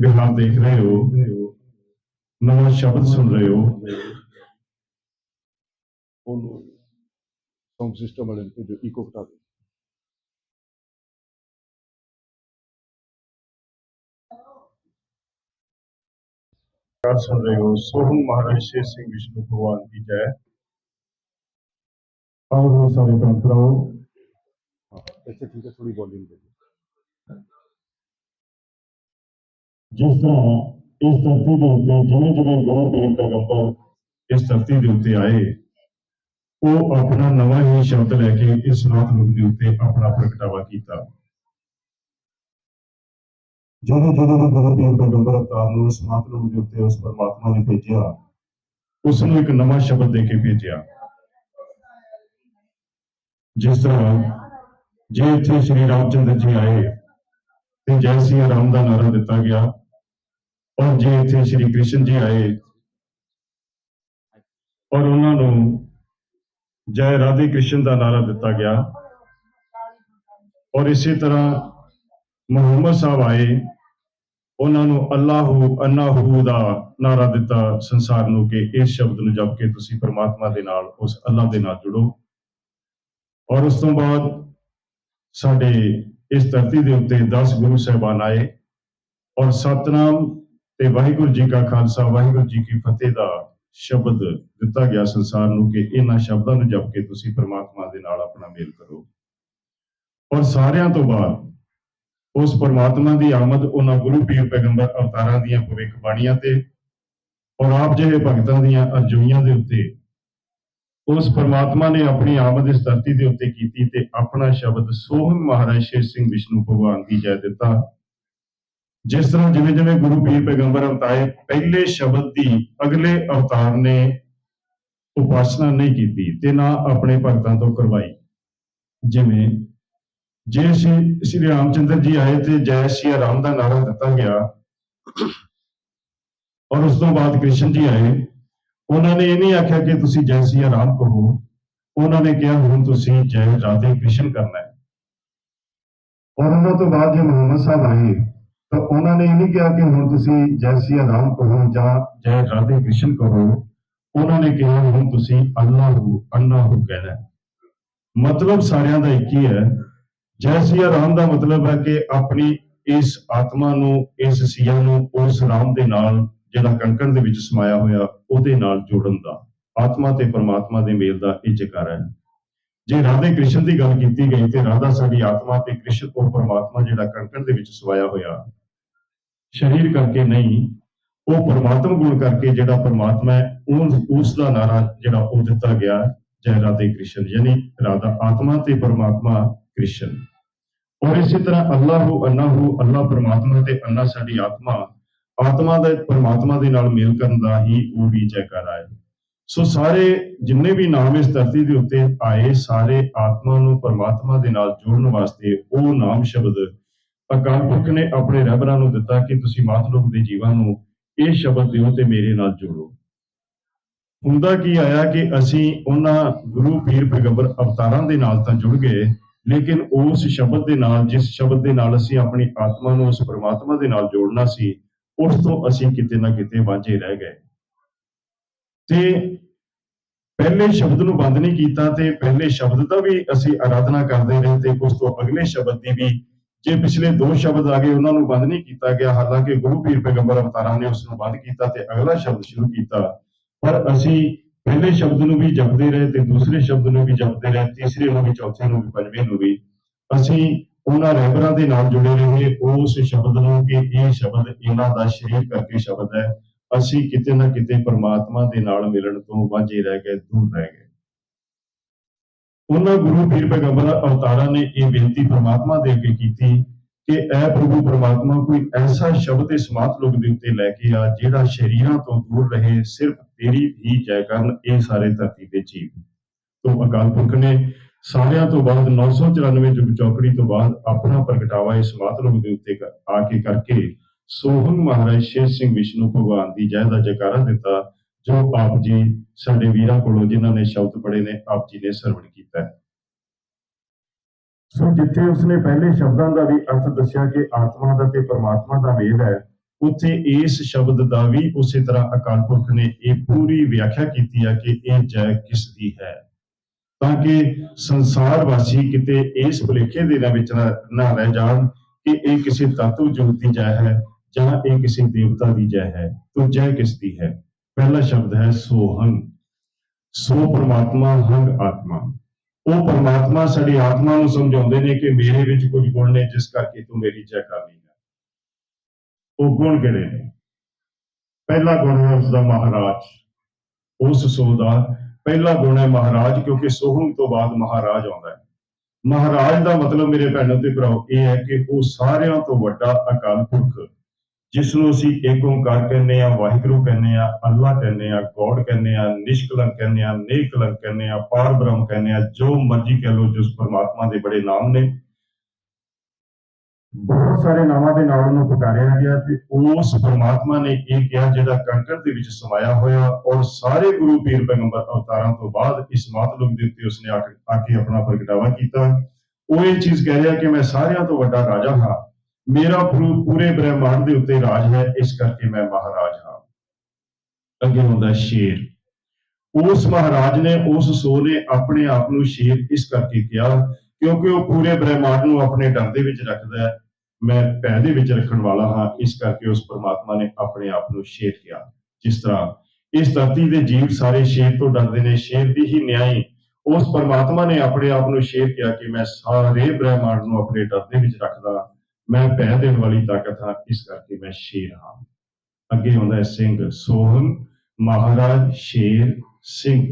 ਵਿਹਾਰ ਦੇਖ ਰਹੇ ਹੋ। ਨਵਾਂ ਸ਼ਬਦ ਸੁਣ ਰਹੇ ਹੋ। ਸਾਊਂਡ ਸਿਸਟਮ ਵਾਲੇ ਜੋ ਇਕੋ ਦੇ ਕਰ ਸੁਣ ਰਹੇ ਹੋ। ਸੋਹਣ ਮਹਾਰਾਜ ਸ਼ੇਰ ਸਿੰਘ ਵਿਸ਼ਨੂੰ ਭਗਵਾਨ ਦੀ ਜੈ। ਆਓ ਹੋ ਸਾਰੇ ਭੈਣ ਭਰਾਓ। ਹਾਂ ਇੱਥੇ ਠੀਕ ਜਿਸ ਤਰ੍ਹਾਂ ਇਸ ਧਰਤੀ ਦੇ ਉੱਤੇ ਜਿਵੇਂ ਜਿਵੇਂ ਗੁਰੂ ਪੀਰ ਪੈਗੰਬਰ ਇਸ ਧਰਤੀ ਦੇ ਉੱਤੇ ਆਏ, ਉਹ ਆਪਣਾ ਨਵਾਂ ਹੀ ਸ਼ਬਦ ਲੈ ਕੇ ਇਸ ਨਾਥ ਰੂਪ ਦੇ ਉੱਤੇ ਆਪਣਾ ਪ੍ਰਗਟਾਵਾ ਕੀਤਾ। ਜਦੋਂ ਜਦੋਂ ਗੁਰੂ ਪੀਰ ਪੈਗੰਬਰ ਅਵਤਾਰ ਨੂੰ ਇਸ ਨਾਥ ਰੂਪ ਦੇ ਉੱਤੇ ਉਸ ਪਰਮਾਤਮਾ ਨੇ ਭੇਜਿਆ, ਉਸ ਨੂੰ ਇੱਕ ਨਵਾਂ ਸ਼ਬਦ ਦੇ ਕੇ ਭੇਜਿਆ। ਜਿਸ ਤਰ੍ਹਾਂ ਜੇ ਇੱਥੇ ਸ਼੍ਰੀ ਰਾਮਚੰਦਰ ਜੀ ਆਏ, ਤੇ ਜੈ ਸਿਆ ਰਾਮ ਦਾ ਨਾਰਾ ਦਿੱਤਾ ਗਿਆ ਔਰ ਜੇ ਇੱਥੇ ਸ਼੍ਰੀ ਕ੍ਰਿਸ਼ਨ ਜੀ ਆਏ, ਔਰ ਉਹਨਾਂ ਨੂੰ ਜੈ ਰਾਧੇ ਕ੍ਰਿਸ਼ਨ ਦਾ ਨਾਰਾ ਦਿੱਤਾ ਗਿਆ। ਔਰ ਇਸੇ ਤਰ੍ਹਾਂ ਮੁਹੰਮਦ ਸਾਹਿਬ ਆਏ, ਉਹਨਾਂ ਨੂੰ ਅੱਲਾਹੂ ਅੰਨਾਹੂ ਦਾ ਨਾਰਾ ਦਿੱਤਾ ਸੰਸਾਰ ਨੂੰ ਕਿ ਇਸ ਸ਼ਬਦ ਨੂੰ ਜਪ ਕੇ ਤੁਸੀਂ ਪਰਮਾਤਮਾ ਦੇ ਨਾਲ, ਉਸ ਅੱਲਾਹ ਦੇ ਨਾਲ ਜੁੜੋ। ਔਰ ਉਸ ਤੋਂ ਬਾਅਦ ਸਾਡੇ ਇਸ ਧਰਤੀ ਦੇ ਉੱਤੇ 10 ਗੁਰੂ ਸਾਹਿਬਾਨ ਆਏ, ਔਰ ਸਤਨਾਮ ਤੇ ਵਾਹਿਗੁਰੂ ਜੀ ਕਾ ਖਾਲਸਾ, ਵਾਹਿਗੁਰੂ ਜੀ ਕੀ ਫਤਿਹ ਦਾ ਸ਼ਬਦ ਦਿੱਤਾ ਗਿਆ ਸੰਸਾਰ ਨੂੰ ਕਿ ਇਹਨਾਂ ਸ਼ਬਦਾਂ ਨੂੰ ਜਪ ਕੇ ਤੁਸੀਂ ਪ੍ਰਮਾਤਮਾ ਦੇ ਨਾਲ ਆਪਣਾ ਮੇਲ ਕਰੋ। ਔਰ ਸਾਰਿਆਂ ਤੋਂ ਬਾਅਦ ਉਸ ਪਰਮਾਤਮਾ ਦੀ ਆਮਦ ਉਹਨਾਂ ਗੁਰੂ ਪੀਰ ਪੈਗੰਬਰ ਅਵਤਾਰਾਂ ਦੀਆਂ ਭਵਿੱਖ ਬਾਣੀਆਂ ਤੇ ਔਰ ਆਪ ਜਿਹੇ ਭਗਤਾਂ ਦੀਆਂ ਅਰਜ਼ੋਈਆਂ ਦੇ ਉੱਤੇ ਉਸ ਪਰਮਾਤਮਾ ਨੇ ਆਪਣੀ ਆਮਦ ਇਸ ਧਰਤੀ ਦੇ ਉੱਤੇ ਕੀਤੀ ਤੇ ਆਪਣਾ ਸ਼ਬਦ ਸੋਹਣ ਮਹਾਰਾਜ ਸ਼ੇਰ ਸਿੰਘ ਵਿਸ਼ਨੂੰ ਭਗਵਾਨ ਦੀ ਜੈ ਦਿੱਤਾ। ਜਿਸ ਤਰ੍ਹਾਂ ਜਿਵੇਂ ਜਿਵੇਂ ਗੁਰੂ ਪੀਰ ਪੈਗੰਬਰ ਅਵਤਾਰੇ ਪਹਿਲੇ ਸ਼ਬਦ ਦੀ ਅਗਲੇ ਅਵਤਾਰ ਨੇ ਉਪਾਸਨਾ ਨਹੀਂ ਕੀਤੀ ਤੇ ਨਾ ਆਪਣੇ ਭਗਤਾਂ ਤੋਂ ਕਰਵਾਈ। ਜਿਵੇਂ ਜੇ ਸ਼੍ਰੀ ਸ਼੍ਰੀ ਰਾਮਚੰਦਰ ਜੀ ਆਏ ਤੇ ਜੈ ਸ਼੍ਰੀ ਰਾਮ ਦਾ ਨਾਰਾ ਦਿੱਤਾ ਗਿਆ ਔਰ ਉਸ ਤੋਂ ਬਾਅਦ ਕ੍ਰਿਸ਼ਨ ਜੀ ਆਏ, ਉਹਨਾਂ ਨੇ ਇਹ ਨਹੀਂ ਆਖਿਆ ਕਿ ਤੁਸੀਂ ਜੈ ਸ਼੍ਰੀ ਰਾਮ ਕਹੋ। ਉਹਨਾਂ ਨੇ ਕਿਹਾ, ਹੁਣ ਤੁਸੀਂ ਜੈ ਰਾਧੇ ਕ੍ਰਿਸ਼ਨ ਕਰਨਾ ਹੈ। ਔਰ ਉਹਨਾਂ ਤੋਂ ਬਾਅਦ ਜੇ ਮੁਹੰਮਦ ਸਾਹਿਬ ਆਏ ਤਾਂ ਉਹਨਾਂ ਨੇ ਇਹ ਨਹੀਂ ਕਿਹਾ ਕਿ ਹੁਣ ਤੁਸੀਂ ਜੈ ਸ਼੍ਰੀ ਰਾਮ ਕਹੋ ਜਾਂ ਜੈ ਰਾਧੇ ਕ੍ਰਿਸ਼ਨ ਕਹੋ, ਉਹਨਾਂ ਨੇ ਕਿਹਾ ਹੁਣ ਤੁਸੀਂ ਅੱਲਾਹੂ ਅੱਲਾਹੂ ਕਹਿਣਾ। ਮਤਲਬ ਸਾਰਿਆਂ ਦਾ ਇੱਕ ਹੀ ਹੈ। ਜੈ ਸ਼੍ਰੀ ਰਾਮ ਦਾ ਮਤਲਬ ਹੈ ਕਿ ਆਪਣੀ ਇਸ ਆਤਮਾ ਨੂੰ, ਇਸ ਸਿਆ ਨੂੰ, ਉਸ ਰਾਮ ਦੇ ਨਾਲ ਜਿਹੜਾ ਕੰਕਣ ਦੇ ਵਿੱਚ ਸਮਾਇਆ ਹੋਇਆ, ਉਹਦੇ ਨਾਲ ਜੋੜਨ ਦਾ, ਆਤਮਾ ਤੇ ਪਰਮਾਤਮਾ ਦੇ ਮੇਲ ਦਾ ਇਹ ਜਕਾਰ ਹੈ। ਜੇ ਰਾਧੇ ਕ੍ਰਿਸ਼ਨ ਦੀ ਗੱਲ ਕੀਤੀ ਗਈ ਤੇ ਰਾਧਾ ਸਾਡੀ ਆਤਮਾ ਤੇ ਕ੍ਰਿਸ਼ਨ ਉਹ ਪਰਮਾਤਮਾ ਜਿਹੜਾ ਕਣਕਣ ਦੇ ਵਿੱਚ ਸਵਾਇਆ ਹੋਇਆ, ਸਰੀਰ ਕਰਕੇ ਨਹੀਂ, ਉਹ ਪਰਮਾਤਮ ਗੁਣ ਕਰਕੇ ਜਿਹੜਾ ਪਰਮਾਤਮਾ ਹੈ ਉਹ ਉਸ ਦਾ ਨਾਰਾ ਜਿਹੜਾ ਉਹ ਦਿੱਤਾ ਗਿਆ ਜੈ ਰਾਧੇ ਕ੍ਰਿਸ਼ਨ, ਯਾਨੀ ਰਾਧਾ ਆਤਮਾ ਤੇ ਪਰਮਾਤਮਾ ਕ੍ਰਿਸ਼ਨ। ਔਰ ਇਸੇ ਤਰ੍ਹਾਂ ਅੱਲਾਹੂ ਅੰਨਾਹੂ ਅੱਲਾ ਪਰਮਾਤਮਾ ਤੇ ਅੰਨਾ ਸਾਡੀ ਆਤਮਾ ਆਤਮਾ ਦਾ ਪਰਮਾਤਮਾ ਦੇ ਨਾਲ ਮੇਲ ਕਰਨ ਦਾ ਹੀ ਉਹ ਵੀ ਜੈਕਾਰਾ ਹੈ ਸੋ ਸਾਰੇ ਜਿੰਨੇ ਵੀ ਨਾਮ ਇਸ ਧਰਤੀ ਦੇ ਉੱਤੇ ਆਏ, ਸਾਰੇ ਆਤਮਾ ਨੂੰ ਪਰਮਾਤਮਾ ਦੇ ਨਾਲ ਜੋੜਨ ਵਾਸਤੇ ਉਹ ਨਾਮ ਸ਼ਬਦ ਅਕਾਲ ਪੁਰਖ ਨੇ ਆਪਣੇ ਰਹਿਬਰਾਂ ਨੂੰ ਦਿੱਤਾ ਕਿ ਤੁਸੀਂ ਮਾਤਲੋਕ ਦੇ ਜੀਵਾਂ ਨੂੰ ਇਹ ਸ਼ਬਦ ਦਿਓ ਤੇ ਮੇਰੇ ਨਾਲ ਜੋੜੋ। ਹੁੰਦਾ ਕੀ ਆਇਆ ਕਿ ਅਸੀਂ ਉਹਨਾਂ ਗੁਰੂ ਪੀਰ ਪੈਗੰਬਰ ਅਵਤਾਰਾਂ ਦੇ ਨਾਲ ਤਾਂ ਜੁੜ ਗਏ, ਲੇਕਿਨ ਉਸ ਸ਼ਬਦ ਦੇ ਨਾਲ, ਜਿਸ ਸ਼ਬਦ ਦੇ ਨਾਲ ਅਸੀਂ ਆਪਣੀ ਆਤਮਾ ਨੂੰ, ਉਸ ਪਰਮਾਤਮਾ ਦੇ ਨਾਲ ਜੋੜਨਾ ਸੀ, ਉਸ ਤੋਂ ਅਸੀਂ ਕਿਤੇ ਨਾ ਕਿਤੇ ਵਾਂਝੇ ਰਹਿ ਗਏ। ਤੇ ਪਹਿਲੇ ਸ਼ਬਦ ਨੂੰ ਬੰਦ ਨਹੀਂ ਕੀਤਾ ਤੇ ਪਹਿਲੇ ਸ਼ਬਦ ਦਾ ਵੀ ਅਸੀਂ ਆਰਾਧਨਾ ਕਰਦੇ ਰਹੇ ਤੇ ਉਸ ਤੋਂ ਅਗਲੇ ਸ਼ਬਦ ਦੀ ਵੀ ਜੇ ਪਿਛਲੇ ਦੋ ਸ਼ਬਦ ਆ ਗਏ, ਉਹਨਾਂ ਨੂੰ ਬੰਦ ਨਹੀਂ ਕੀਤਾ ਗਿਆ। ਹਾਲਾਂਕਿ ਗੁਰੂ ਪੀਰ ਪੈਗੰਬਰ ਅਵਤਾਰਾਂ ਨੇ ਉਸ ਨੂੰ ਬੰਦ ਕੀਤਾ ਤੇ ਅਗਲਾ ਸ਼ਬਦ ਸ਼ੁਰੂ ਕੀਤਾ। ਪਰ ਅਸੀਂ ਪਹਿਲੇ ਸ਼ਬਦ ਨੂੰ ਵੀ ਜਪਦੇ ਰਹੇ ਤੇ ਦੂਸਰੇ ਸ਼ਬਦ ਨੂੰ ਵੀ ਜਪਦੇ ਰਹੇ, ਤੀਸਰੇ ਨੂੰ ਵੀ, ਚੌਥੇ ਨੂੰ ਵੀ, ਪੰਜਵੇਂ ਨੂੰ ਵੀ। ਅਸੀਂ ਉਹਨਾਂ ਰਹਿਬਰਾਂ ਦੇ ਨਾਲ ਜੁੜੇ ਰਹੇ ਉਸ ਸ਼ਬਦ ਨੂੰ ਕਿ ਇਹ ਸ਼ਬਦ ਇਹਨਾਂ ਦਾ ਸ਼ਰੀਰ ਕਰਕੇ ਸ਼ਬਦ ਹੈ। ਅਸੀਂ ਕਿਤੇ ਨਾ ਕਿਤੇ ਪਰਮਾਤਮਾ ਦੇ ਨਾਲ ਮਿਲਣ ਤੋਂ ਵਾਂਝੇ ਰਹਿ ਗਏ, ਦੂਰ ਰਹਿ ਗਏ। ਉਹਨਾਂ ਗੁਰੂ ਪੀਰ ਪੈਗੰਬਰ ਅਵਤਾਰਾਂ ਨੇ ਇਹ ਬੇਨਤੀ ਪਰਮਾਤਮਾ ਦੇ ਅੱਗੇ ਕੀਤੀ ਕਿ ਐ ਪ੍ਰਭੂ ਪਰਮਾਤਮਾ ਕੋਈ ਐਸਾ ਸ਼ਬਦ ਇਸ ਮਾਤਲੋਕ ਦੇ ਉੱਤੇ ਲੈ ਕੇ ਆ, ਜਿਹੜਾ ਸ਼ਰੀਰਾਂ ਤੋਂ ਦੂਰ ਰਹੇ, ਸਿਰਫ ਤੇਰੀ ਹੀ ਜੈ ਕਰਨ, ਇਹ ਸਾਰੇ ਧਰਤੀ ਤੇ ਜੀਵ। ਤੋਂ ਅਕਾਲ ਪੁਰਖ ਨੇ ਸਾਰਿਆਂ ਤੋਂ ਬਾਅਦ 994 ਯੁਗ ਚੌਕੜੀ ਤੋਂ ਬਾਅਦ ਆਪਣਾ ਪ੍ਰਗਟਾਵਾ ਇਸ ਮਾਤਲੋਕ ਦੇ ਉੱਤੇ ਆ ਕੇ ਕਰਕੇ ਸੋਹਣ ਮਹਾਰਾਜ ਸ਼ੇਰ ਸਿੰਘ ਵਿਸ਼ਨੂੰ ਭਗਵਾਨ ਦੀ ਜੈ ਦਾ ਜੈਕਾਰਾ ਦਿੱਤਾ, ਜੋ ਆਪ ਜੀ ਸਾਡੇ ਵੀਰਾਂ ਕੋਲੋਂ ਜਿਨ੍ਹਾਂ ਨੇ ਸ਼ਬਦ ਪੜ੍ਹੇ ਨੇ, ਆਪ ਜੀ ਨੇ ਸਰਵਣ ਕੀਤਾ ਹੈ। ਸੋ ਜਿੱਥੇ ਉਸਨੇ ਪਹਿਲੇ ਸ਼ਬਦਾਂ ਦਾ ਵੀ ਅਰਥ ਦੱਸਿਆ ਕਿ ਆਤਮਾ ਦਾ ਤੇ ਪਰਮਾਤਮਾ ਦਾ ਮੇਲ ਹੈ, ਉੱਥੇ ਇਸ ਸ਼ਬਦ ਦਾ ਵੀ ਉਸੇ ਤਰ੍ਹਾਂ ਅਕਾਲ ਪੁਰਖ ਨੇ ਇਹ ਪੂਰੀ ਵਿਆਖਿਆ ਕੀਤੀ ਹੈ ਕਿ ਇਹ ਜੈ ਕਿਸ ਦੀ ਹੈ। ਤਾਂ ਕਿ ਸੰਸਾਰ ਵਾਸੀ ਕਿਤੇ ਇਸ ਭੁਲੇਖੇ ਦੇ ਵਿੱਚ ਨਾ ਨਾ ਰਹਿ ਜਾਣ ਕਿ ਇਹ ਕਿਸੇ ਤਤਵ ਜੋਤ ਦੀ ਜੈ ਹੈ। ਜਾਂ ਇਹ ਕਿਸੇ ਦੇਵਤਾ ਦੀ ਜੈ ਹੈ, ਤਾਂ ਜੈ ਕਿਸ ਦੀ ਹੈ? ਪਹਿਲਾ ਸ਼ਬਦ ਹੈ ਸੋਹੰ। ਸੋ ਪਰਮਾਤਮਾ ਹੰਗ ਆਤਮਾ। ਉਹ ਪਰਮਾਤਮਾ ਸਾਡੀ ਆਤਮਾ ਨੂੰ ਸਮਝਾਉਂਦੇ ਨੇ ਕਿ ਮੇਰੇ ਵਿੱਚ ਕੁਝ ਗੁਣ ਨੇ, ਜਿਸ ਕਰਕੇ ਤੂੰ ਮੇਰੀ ਜੈ ਕਰ ਰਹੀ ਹੈ। ਉਹ ਗੁਣ ਕਿਹੜੇ ਨੇ? ਪਹਿਲਾ ਗੁਣ ਹੈ ਉਸ ਦਾ ਮਹਾਰਾਜ। ਉਸ ਸੋ ਦਾ ਪਹਿਲਾ ਗੁਣ ਹੈ ਮਹਾਰਾਜ, ਕਿਉਂਕਿ ਸੋਹਣ ਤੋਂ ਬਾਅਦ ਮਹਾਰਾਜ ਆਉਂਦਾ ਹੈ। ਮਹਾਰਾਜ ਦਾ ਮਤਲਬ ਮੇਰੇ ਭੈਣੋ ਤੇ ਭਰਾਓ ਇਹ ਹੈ ਕਿ ਉਹ ਸਾਰਿਆਂ ਤੋਂ ਵੱਡਾ ਅਕਾਲ ਪੁਰਖ ਜਿਸ ਨੂੰ ਅਸੀਂ ਏਕ ਓੰਕਾਰ ਕਹਿੰਦੇ ਆ ਵਾਹਿਗੁਰੂ ਕਹਿੰਦੇ ਆ ਅੱਲਾ ਕਹਿੰਦੇ ਆ ਗੋਡ ਕਹਿੰਦੇ ਆ ਨਿਸ਼ਕਲੰਕ ਕਹਿੰਦੇ ਆ ਨੇਕਲੰਕ ਕਹਿੰਦੇ ਆ ਪਾਰ ਬ੍ਰਹਮ ਕਹਿੰਦੇ ਆ ਜੋ ਮਰਜ਼ੀ ਕਹਿ ਲਓ ਜਿਸ ਪਰਮਾਤਮਾ ਦੇ ਬੜੇ ਨਾਮ ਨੇ। ਬਹੁਤ ਸਾਰੇ ਨਾਮਾਂ ਦੇ ਨਾਲ ਉਹਨੂੰ ਪੁਕਾਰਿਆ ਗਿਆ ਤੇ ਉਸ ਪਰਮਾਤਮਾ ਨੇ ਇਹ ਕਿਹਾ, ਜਿਹੜਾ ਕੰਕਰ ਦੇ ਵਿੱਚ ਸਮਾਇਆ ਹੋਇਆ ਔਰ ਸਾਰੇ ਗੁਰੂ ਪੀਰ ਪੈਗੰਬਰ ਅਵਤਾਰਾਂ ਤੋਂ ਬਾਅਦ ਇਸ ਮਾਤਲੁਕ ਦੇ ਉੱਤੇ ਉਸਨੇ ਆ ਕੇ ਆਪਣਾ ਪ੍ਰਗਟਾਵਾ ਕੀਤਾ। ਉਹ ਇਹ ਚੀਜ਼ ਕਹਿ ਰਿਹਾ ਕਿ ਮੈਂ ਸਾਰਿਆਂ ਤੋਂ ਵੱਡਾ ਰਾਜਾ ਹਾਂ। ਮੇਰਾ ਪੂਰੇ ਪੂਰੇ ਬ੍ਰਹਿਮੰਡ ਦੇ ਉੱਤੇ ਰਾਜ ਹੈ, ਇਸ ਕਰਕੇ ਮੈਂ ਮਹਾਰਾਜ ਹਾਂ। ਅੱਗੇ ਹੁੰਦਾ ਸ਼ੇਰ। ਉਸ ਮਹਾਰਾਜ ਨੇ ਉਸ ਸੋ ਨੇ ਆਪਣੇ ਆਪ ਨੂੰ ਸ਼ੇਰ ਇਸ ਕਰਕੇ ਕਿਹਾ, ਕਿਉਂਕਿ ਉਹ ਪੂਰੇ ਬ੍ਰਹਿਮੰਡ ਨੂੰ ਆਪਣੇ ਡਰ ਦੇ ਵਿੱਚ ਰੱਖਦਾ ਹੈ। ਮੈਂ ਪੈ ਦੇ ਵਿੱਚ ਰੱਖਣ ਵਾਲਾ ਹਾਂ, ਇਸ ਕਰਕੇ ਉਸ ਪਰਮਾਤਮਾ ਨੇ ਆਪਣੇ ਆਪ ਨੂੰ ਸ਼ੇਰ ਕਿਹਾ। ਜਿਸ ਤਰ੍ਹਾਂ ਇਸ ਧਰਤੀ ਦੇ ਜੀਵ ਸਾਰੇ ਸ਼ੇਰ ਤੋਂ ਡਰਦੇ ਨੇ, ਸ਼ੇਰ ਦੀ ਹੀ ਨਿਆਈ। ਉਸ ਪਰਮਾਤਮਾ ਨੇ ਆਪਣੇ ਆਪ ਨੂੰ ਸ਼ੇਰ ਕਿਹਾ ਕਿ ਮੈਂ ਸਾਰੇ ਬ੍ਰਹਿਮੰਡ ਨੂੰ ਆਪਣੇ ਡਰ ਦੇ ਵਿੱਚ ਰੱਖਦਾ ਮੈਂ ਭੈ ਦੇਣ ਵਾਲੀ ਤਾਕਤ ਹਾਂ, ਇਸ ਕਰਕੇ ਮੈਂ ਸ਼ੇਰ ਹਾਂ। ਅੱਗੇ ਆਉਂਦਾ ਹੈ ਸਿੰਘ ਸੋਹਣ, ਮਹਾਰਾਜ ਸ਼ੇਰ ਸਿੰਘ।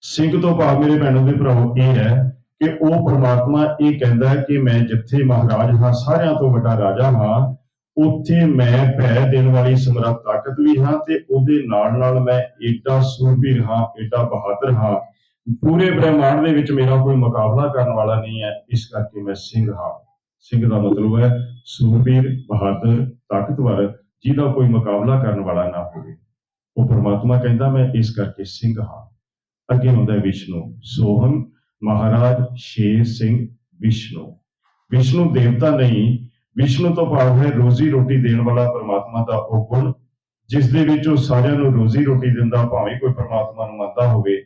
ਸਿੰਘ ਤੋਂ ਭਾਵ ਮੇਰੇ ਭੈਣੋ ਦੇ ਭਰਾਵੋ ਇਹ ਹੈ ਕਿ ਉਹ ਪ੍ਰਮਾਤਮਾ ਇਹ ਕਹਿੰਦਾ ਹੈ ਕਿ ਮੈਂ ਜਿੱਥੇ ਮਹਾਰਾਜ ਹਾਂ, ਸਾਰਿਆਂ ਤੋਂ ਵੱਡਾ ਰਾਜਾ ਹਾਂ, ਉੱਥੇ ਮੈਂ ਭੈ ਦੇਣ ਵਾਲੀ ਸਮਰੱਥ ਤਾਕਤ ਵੀ ਹਾਂ ਤੇ ਉਹਦੇ ਨਾਲ ਨਾਲ ਮੈਂ ਏਡਾ ਸੂਰਬੀਰ ਹਾਂ, ਏਡਾ ਬਹਾਦਰ ਹਾਂ। ਪੂਰੇ ਬ੍ਰਹਿਮੰਡ ਦੇ ਵਿੱਚ ਮੇਰਾ ਕੋਈ ਮੁਕਾਬਲਾ ਕਰਨ ਵਾਲਾ ਨਹੀਂ ਹੈ, ਇਸ ਕਰਕੇ ਮੈਂ ਸਿੰਘ ਹਾਂ। ਸਿੰਘ ਦਾ ਮਤਲਬ ਹੈ ਸੂਰਬੀਰ ਬਹਾਦਰ ਤਾਕਤਵਰ, ਜਿਹਦਾ ਕੋਈ ਮੁਕਾਬਲਾ ਕਰਨ ਵਾਲਾ ਨਾ ਹੋਵੇ। ਉਹ ਪ੍ਰਮਾਤਮਾ ਕਹਿੰਦਾ, ਮੈਂ ਇਸ ਕਰਕੇ ਸਿੰਘ ਹਾਂ। ਅੱਗੇ ਹੁੰਦਾ ਹੈ ਵਿਸ਼ਨੂੰ। ਸੋਹਮ ਮਹਾਰਾਜ ਸ਼ੇਰ ਸਿੰਘ ਵਿਸ਼ਨੂੰ। ਵਿਸ਼ਨੂੰ ਦੇਵਤਾ ਨਹੀਂ, ਵਿਸ਼ਨੂੰ ਤੋਂ ਭਾਵ ਹੈ ਰੋਜ਼ੀ ਰੋਟੀ ਦੇਣ ਵਾਲਾ ਪ੍ਰਮਾਤਮਾ ਦਾ ਉਹ ਗੁਣ, ਜਿਸ ਦੇ ਵਿੱਚ ਉਹ ਸਾਰਿਆਂ ਨੂੰ ਰੋਜ਼ੀ ਰੋਟੀ ਦਿੰਦਾ, ਭਾਵੇਂ ਕੋਈ ਪਰਮਾਤਮਾ ਨੂੰ ਮੰਨਦਾ ਹੋਵੇ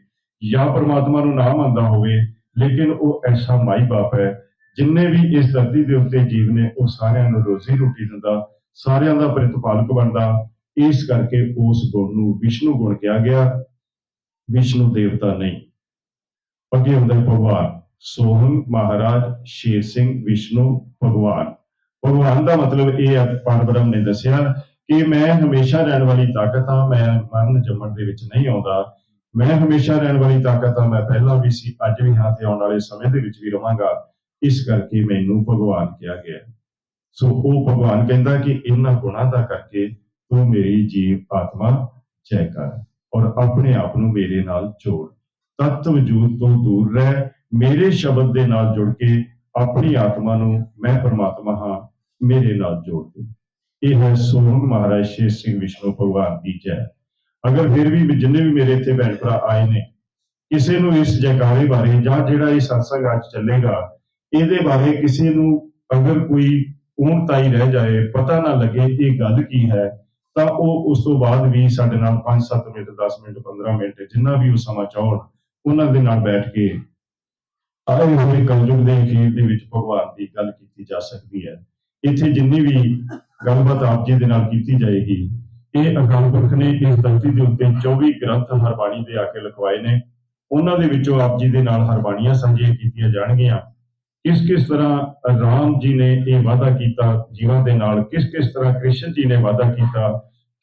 ਜਾਂ ਪਰਮਾਤਮਾ ਨੂੰ ਨਾ ਮੰਨਦਾ ਹੋਵੇ, ਲੇਕਿਨ ਉਹ ਐਸਾ ਮਾਈ ਬਾਪ ਹੈ ਜਿੰਨੇ ਵੀ ਇਸ ਧਰਤੀ ਦੇ ਉੱਤੇ ਜੀਵ ਨੇ, ਉਹ ਸਾਰਿਆਂ ਨੂੰ ਰੋਜ਼ੀ ਰੋਟੀ ਦਿੰਦਾ, ਸਾਰਿਆਂ ਦਾ ਪ੍ਰਤੀਪਾਲਕ ਬਣਦਾ। ਇਸ ਕਰਕੇ ਉਸ ਗੁਣ ਨੂੰ ਵਿਸ਼ਨੂੰ ਗੁਣ ਕਿਹਾ ਗਿਆ। ਵਿਸ਼ਨੂੰ ਦੇਵਤਾ ਨਹੀਂ। ਅੱਗੇ ਹੁੰਦਾ ਹੈ ਭਗਵਾਨ। ਸੋਹਨ ਮਹਾਰਾਜ, ਸ਼ੇਰ ਸਿੰਘ, ਵਿਸ਼ਨੂੰ, ਭਗਵਾਨ। ਭਗਵਾਨ ਦਾ ਮਤਲਬ ਇਹ ਹੈ ਪਰਬ੍ਰਹਮ ਨੇ ਦੱਸਿਆ ਕਿ ਮੈਂ ਹਮੇਸ਼ਾ ਰਹਿਣ ਵਾਲੀ ਤਾਕਤ ਹਾਂ, ਮੈਂ ਮਰਨ ਜੰਮਣ ਦੇ ਵਿੱਚ ਨਹੀਂ ਆਉਂਦਾ। ਮੈਂ ਹਮੇਸ਼ਾ ਰਹਿਣ ਵਾਲੀ ਤਾਕਤ ਹਾਂ, ਮੈਂ ਪਹਿਲਾਂ ਵੀ ਸੀ, ਅੱਜ ਵੀ ਹਾਂ ਤੇ ਆਉਣ ਵਾਲੇ ਸਮੇਂ ਦੇ ਵਿੱਚ ਵੀ ਰਵਾਂਗਾ ਇਸ ਕਰਕੇ ਮੈਨੂੰ ਭਗਵਾਨ ਕਿਹਾ ਗਿਆ ਸੋ ਉਹ ਭਗਵਾਨ ਕਹਿੰਦਾ ਕਿ ਇਹਨਾਂ ਗੁਣਾਂ ਦਾ ਕਰਕੇ ਤੂੰ ਮੇਰੀ ਜੀਵ ਆਤਮਾ ਜੈ ਕਰ ਔਰ ਆਪਣੇ ਆਪ ਨੂੰ ਮੇਰੇ ਨਾਲ ਜੋੜ। ਤਤ ਵਜੂਦ ਤੋਂ ਦੂਰ ਰਹਿ, ਮੇਰੇ ਸ਼ਬਦ ਦੇ ਨਾਲ ਜੁੜ ਕੇ ਆਪਣੀ ਆਤਮਾ ਨੂੰ ਮੈਂ ਪਰਮਾਤਮਾ ਹਾਂ, ਮੇਰੇ ਨਾਲ ਜੋੜ ਦੇ। ਇਹ ਹੈ ਸੋਹਣ ਮਹਾਰਾਜ ਸ਼ੇਰ ਸਿੰਘ ਵਿਸ਼ਨੂੰ ਭਗਵਾਨ ਦੀ ਜੈ। ਅਗਰ ਫਿਰ ਵੀ ਜਿੰਨੇ ਵੀ ਮੇਰੇ ਇੱਥੇ ਭੈਣ ਭਰਾ ਆਏ ਨੇ, ਕਿਸੇ ਨੂੰ ਇਸ ਜੈਕਾਰੇ ਬਾਰੇ ਜਾਂ ਜਿਹੜਾ ਇਹ ਸਤਸੰਗ ਅੱਜ ਚੱਲੇਗਾ ਇਹਦੇ ਬਾਰੇ ਕਿਸੇ ਨੂੰ ਅਗਰ ਕੋਈ ਊਣਤਾਈ ਰਹਿ ਜਾਏ, ਪਤਾ ਨਾ ਲੱਗੇ ਇਹ ਗੱਲ ਕੀ ਹੈ, ਤਾਂ ਉਹ ਉਸ ਤੋਂ ਬਾਅਦ ਵੀ ਸਾਡੇ ਨਾਲ 5-7 ਮਿੰਟ 10 ਮਿੰਟ 15 ਮਿੰਟ, ਜਿੰਨਾ ਵੀ ਉਹ ਸਮਾਂ ਚਾਹਣ, ਉਹਨਾਂ ਦੇ ਨਾਲ ਬੈਠ ਕੇ ਆਏ ਹੋਏ ਕਲਯੁਗ ਦੇ ਅਖੀਰ ਦੇ ਵਿੱਚ ਭਗਵਾਨ ਦੀ ਗੱਲ ਕੀਤੀ ਜਾ ਸਕਦੀ ਹੈ। ਇੱਥੇ ਜਿੰਨੀ ਵੀ ਗੱਲਬਾਤ ਆਪ ਜੀ ਦੇ ਨਾਲ ਕੀਤੀ ਜਾਏਗੀ, ਇਹ ਅਕਾਲ ਪੁਰਖ ਨੇ ਇਸ ਧਰਤੀ ਦੇ ਉੱਤੇ 24 ਗ੍ਰੰਥ ਹਰਬਾਣੀ ਦੇ ਆ ਕੇ ਲਿਖਵਾਏ ਨੇ। ਉਹਨਾਂ ਦੇ ਵਿੱਚੋਂ ਆਪ ਜੀ ਦੇ ਨਾਲ ਹਰਬਾਣੀਆਂ ਸਾਂਝੀਆਂ ਕੀਤੀਆਂ ਜਾਣਗੀਆਂ। ਕਿਸ ਕਿਸ ਤਰ੍ਹਾਂ ਰਾਮ ਜੀ ਨੇ ਇਹ ਵਾਅਦਾ ਕੀਤਾ, ਜੀਵਾਂ ਦੇ ਨਾਲ ਕਿਸ ਕਿਸ ਤਰ੍ਹਾਂ ਕ੍ਰਿਸ਼ਨ ਜੀ ਨੇ ਵਾਅਦਾ ਕੀਤਾ,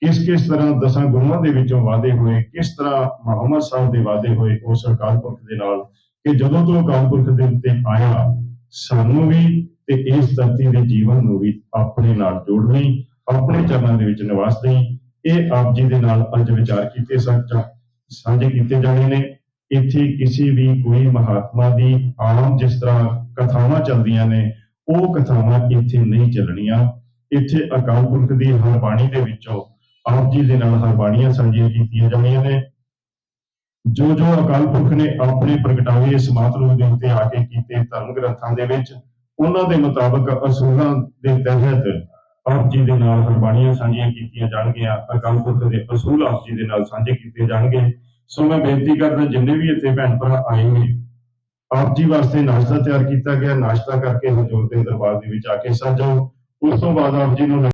ਕਿਸ ਕਿਸ ਤਰ੍ਹਾਂ ਦਸਾਂ ਗੁਰੂਆਂ ਦੇ ਵਿੱਚੋਂ ਵਾਅਦੇ ਹੋਏ, ਕਿਸ ਤਰ੍ਹਾਂ ਮੁਹੰਮਦ ਸਾਹਿਬ ਦੇ ਵਾਅਦੇ ਹੋਏ ਉਸ ਅਕਾਲ ਪੁਰਖ ਦੇ ਨਾਲ ਕਿ ਜਦੋਂ ਤੋਂ ਅਕਾਲ ਪੁਰਖ ਦੇ ਉੱਤੇ ਆਇਆ, ਸਾਨੂੰ ਵੀ ਤੇ ਇਸ ਧਰਤੀ ਦੇ ਜੀਵਨ ਨੂੰ ਵੀ ਆਪਣੇ ਨਾਲ ਜੋੜ ਲਈ ਆਪਣੇ ਚਰਨਾਂ ਦੇ ਵਿੱਚ ਨਿਵਾਸ ਲਈ ਇਹ ਆਪ ਜੀ ਦੇ ਨਾਲ ਅੱਜ ਵਿਚਾਰ ਕੀਤੇ ਸਾਂਝੇ ਕੀਤੇ ਜਾਣੇ ਨੇ। ਇੱਥੇ ਕਿਸੇ ਵੀ ਕੋਈ ਮਹਾਤਮਾ ਦੀ ਆਮ ਜਿਸ ਤਰ੍ਹਾਂ ਕਥਾਵਾਂ ਚੱਲਦੀਆਂ ਨੇ, ਉਹ ਕਥਾਵਾਂ ਇੱਥੇ ਨਹੀਂ ਚੱਲਣੀਆਂ। ਇੱਥੇ ਅਕਾਲ ਪੁਰਖ ਦੀ ਹਰਬਾਣੀ ਦੇ ਵਿੱਚੋਂ ਆਪ ਜੀ ਦੇ ਨਾਲ ਹਰਬਾਣੀਆਂ ਸਾਂਝੀਆਂ ਕੀਤੀਆਂ ਜਾਣੀਆਂ ਨੇ। ਜੋ ਜੋ ਅਕਾਲ ਪੁਰਖ ਨੇ ਆਪਣੇ ਪ੍ਰਗਟਾਵੇ ਇਸ ਰੂਪ ਦੇ ਉੱਤੇ ਆ ਕੇ ਕੀਤੇ ਧਰਮ ਗ੍ਰੰਥਾਂ ਦੇ ਵਿੱਚ, ਉਹਨਾਂ ਦੇ ਮੁਤਾਬਕ ਅਸੂਲਾਂ ਦੇ ਤਹਿਤ ਆਪ ਜੀ ਦੇ ਨਾਲ ਹਰਬਾਣੀਆਂ ਸਾਂਝੀਆਂ ਕੀਤੀਆਂ ਜਾਣਗੀਆਂ। ਅਕਾਲ ਪੁਰਖ ਦੇ ਅਸੂਲ ਆਪ ਜੀ ਦੇ ਨਾਲ ਸਾਂਝੇ ਕੀਤੇ ਜਾਣਗੇ। ਸੋ ਮੈਂ ਬੇਨਤੀ ਕਰਦਾ ਜਿੰਨੇ ਵੀ ਇੱਥੇ ਭੈਣ ਭਰਾ ਆਏ ਨੇ, ਆਪ ਜੀ ਵਾਸਤੇ ਨਾਸ਼ਤਾ ਤਿਆਰ ਕੀਤਾ ਗਿਆ, ਨਾਸ਼ਤਾ ਕਰਕੇ ਹਜ਼ੂਰ ਦੇ ਦਰਬਾਰ ਦੇ ਵਿੱਚ ਆ ਕੇ ਸਜਾਓ ਉਸ ਤੋਂ ਬਾਅਦ ਆਪ ਜੀ ਨੂੰ